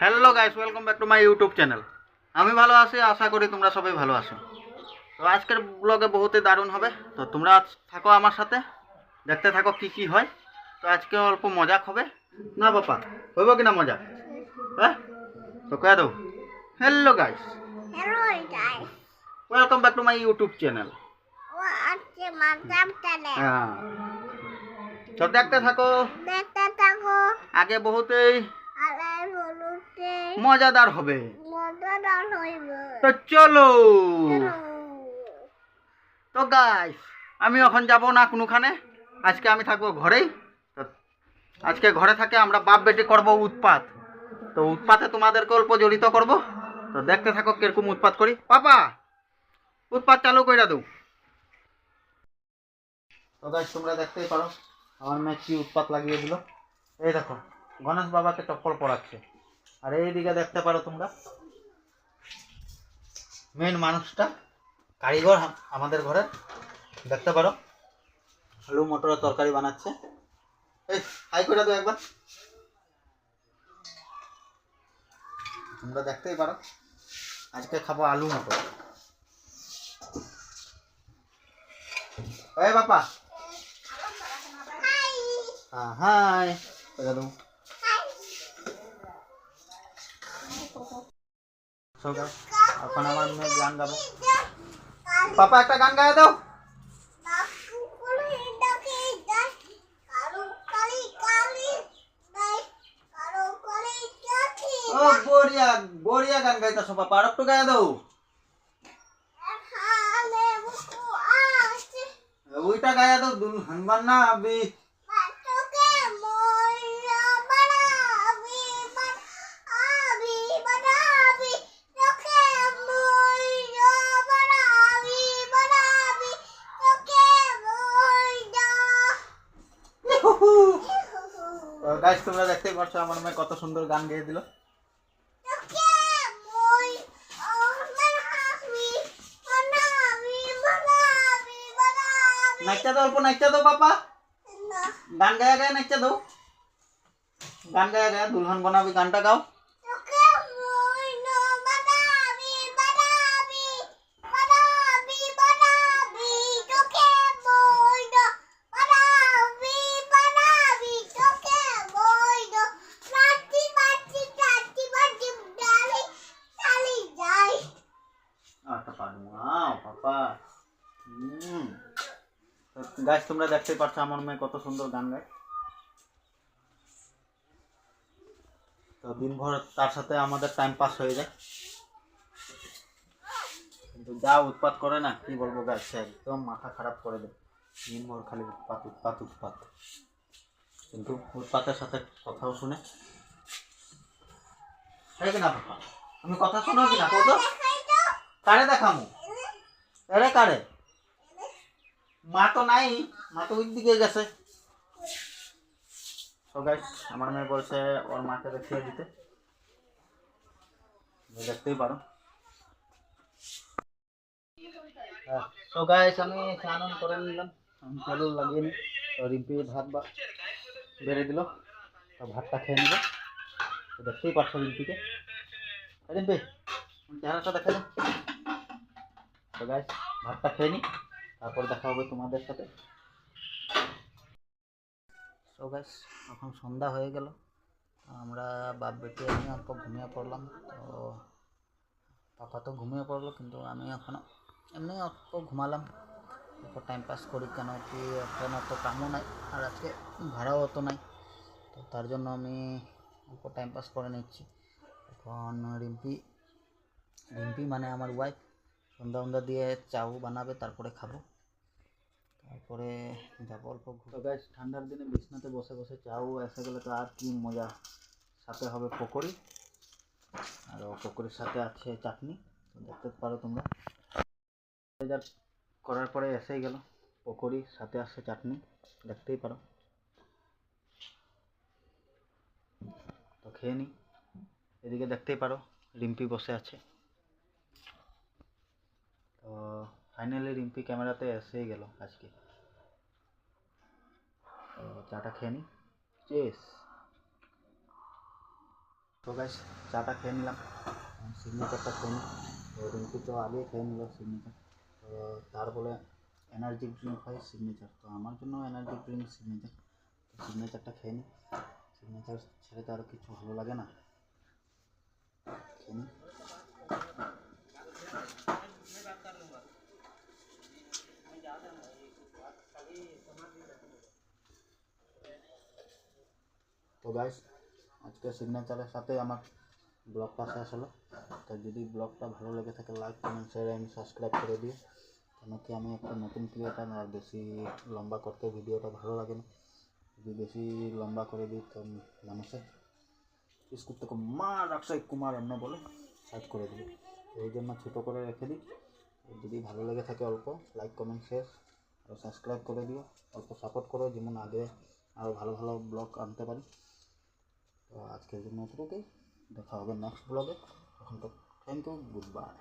Hello guys welcome back to my YouTube channel আমি ভালো আছি আশা করি তোমরা সবাই ভালো আছো। তো আজকের ব্লগে বহুতই দারুণ হবে। তো তোমরা থাকো আমার সাথে দেখতে থাকো কি কি হয়। তো আজকে অল্প মজাক হবে। না বাপা হইব কিনা মজা হ্যাঁ? তো কয়ে দাও। Hello guys. Welcome back to my YouTube channel? হ্যাঁ। তো দেখতে থাকো। দেখতে থাকো। আগে বহুতই মজাদার হবে। তো চলো। তো গাইস আমি এখন যাব না কোনোখানে। আজকে আমি থাকব ঘরেই। আজকে ঘরে থাকে আমরা বাপ বেটি করব উৎপাত। তো উৎপাতে তোমাদেরকে অল্প জড়িত করব। তো দেখতে থাকো কীরকম উৎপাত করি। পাপা উৎপাত চালু করে দাও। তো গাইস তোমরা দেখতেই পারো আমার মেয়ে কি উৎপাত লাগিয়ে দিল। এই দেখো গণেশ বাবাকে টপ্পল পড়াচ্ছে। আর এইদিকে দেখতে পারো তোমরা। মেন মানুষটা কারিগর আমাদের ঘরের দেখতে পারো। আলু মটরের তরকারি বানাচ্ছে। এই হাই করে দাও একবার। তোমরা দেখতেই পারো। আজকে খাব আলু মটর। এই বাপা হ্যাঁ হাই করে দাও। So guys, এখন আমার মেয়ে গান গাবো পাপা একটা গান গায়ে দাও ও বড়িয়া বড়িয়া গান গাইতেছো পাপা আর একটু গায়ে দাও ওইটা গায়ে দাও দুলহান বান্না আবি গাইস তোমরা দেখতেই পাচ্ছ আমার মেয়ে কত সুন্দর গান গেয়ে দিল। নাচতে দাও অল্প নাচতে দাও পাপা। গান গায়া গায়া নাচতে দাও। গান গায়া গায়া দুলহান বনাবি গানটা গাও। আও পাপা গাছ তোমরা দেখতেই পাচ্ছ আমার মেয়ে কত সুন্দর গান গায়। তো দিনভর তার সাথে আমাদের টাইম পাস হয়ে যায়। কিন্তু যা উৎপাত করে না, কি বলব গাছ একদম মাথা খারাপ করে দেয়। দিনভর খালি উৎপাত উৎপাত উৎপাত। কিন্তু উৎপাতের সাথে কথাও শুনে। কিনা পাপা আমি কথা শোনো কিনা কত কারে দেখামু? আরে কারে? মা তো নাই, মা তো ওই দিকে গেছে তো আমার মেয়ে বলছে ওর মাকে দেখিয়ে দিতে। দেখতেই পারো। তো গাইস আমি স্নান করে নিলাম। আমি তেল লাগিয়ে তো রিম্পি ভাত বা বেড়ে দিল। তো ভাতটা খেয়ে তো দেখতেই পাচ্ছ রিম্পিকে। রিম্পি চেহারাটা দেখা যায় তো গাইস ভাতটা খেয়ে নিই, তারপর দেখা হবে তোমাদের সাথে। তো গাইস এখন সন্ধ্যা হয়ে গেল। আমরা বাপ বেটি আমি অল্প ঘুমিয়ে পড়লাম। তো পাপা তো ঘুমিয়ে পড়ল, কিন্তু আমি এখনও এমনি অল্প ঘুমালাম। অল্প টাইম পাস করি কেন কি এখন অত কামও নাই, আর আজকে ভাড়াও অত নাই। তো তার জন্য আমি অল্প টাইম পাস করে নিচ্ছি। এখন রিম্পি রিম্পি মানে আমার ওয়াইফ সন্ধ্যা সন্ধ্যা দিয়ে চাউ বানাবে, তারপরে খাব। তারপরে যাব অল্প তো গাছ ঠান্ডার দিনে বিছনাতে বসে বসে চাউ, এসে গেলে তো আর কি মজা। সাথে হবে পকোড়ি, আর পকোড়ির সাথে আছে চাটনি। দেখতে পারো তোমরা। করার পরে এসেই গেল। পকোড়ি, সাথে আসছে চাটনি, দেখতেই পারো। তো খেয়ে নিই এদিকে দেখতেই পারো, রিম্পি বসে আছে। তো ফাইনালি রিম্পি ক্যামেরাতে এসেই গেল আজকে। তো চাটা খেয়ে নিই চেস তো গাইস চাটা খেয়ে নিলাম। সিগনেচারটা খেয়ে নিই রিঙ্কু তো আগেই খেয়ে নিল সিগনেচার তো তারপরে এনার্জি ড্রিঙ্ক হয় সিগনেচার তো আমার জন্য এনার্জি ড্রিঙ্ক সিগনেচার সিগনেচারটা খেয়ে নিই সিগনেচার ছেড়ে তো আর কিছু ভালো লাগে না। খেয়ে নিই তো গাইস আজকে সিগনেচারের সাথে আমার ব্লগটা শেষ হলো তো যদি ব্লগটা ভালো লেগে থাকে like comment share and subscribe করে দিও। কেন কি আমি একটা নতুন ক্রিয়েটার আর বেশি লম্বা করতে ভিডিওটা ভালো লাগে না। যদি বেশি লম্বা করে দিই, তো মানুষের স্কুল থেকে মা রাকসাই কুমার এমন বলে সাইড করে তো এই জন্য ছোটো করে রেখে দিই। যদি ভালো লেগে থাকে অল্প লাইক কমেন্ট শেয়ার আর সাবস্ক্রাইব করে দিও। অল্প সাপোর্ট করো, যেমন আগে আরও ভালো ভালো ব্লগ আনতে পারি। তো আজকের জন্য এতটুকুই। দেখা হবে নেক্সট ব্লগে তখন তো থ্যাংক ইউ গুড বাই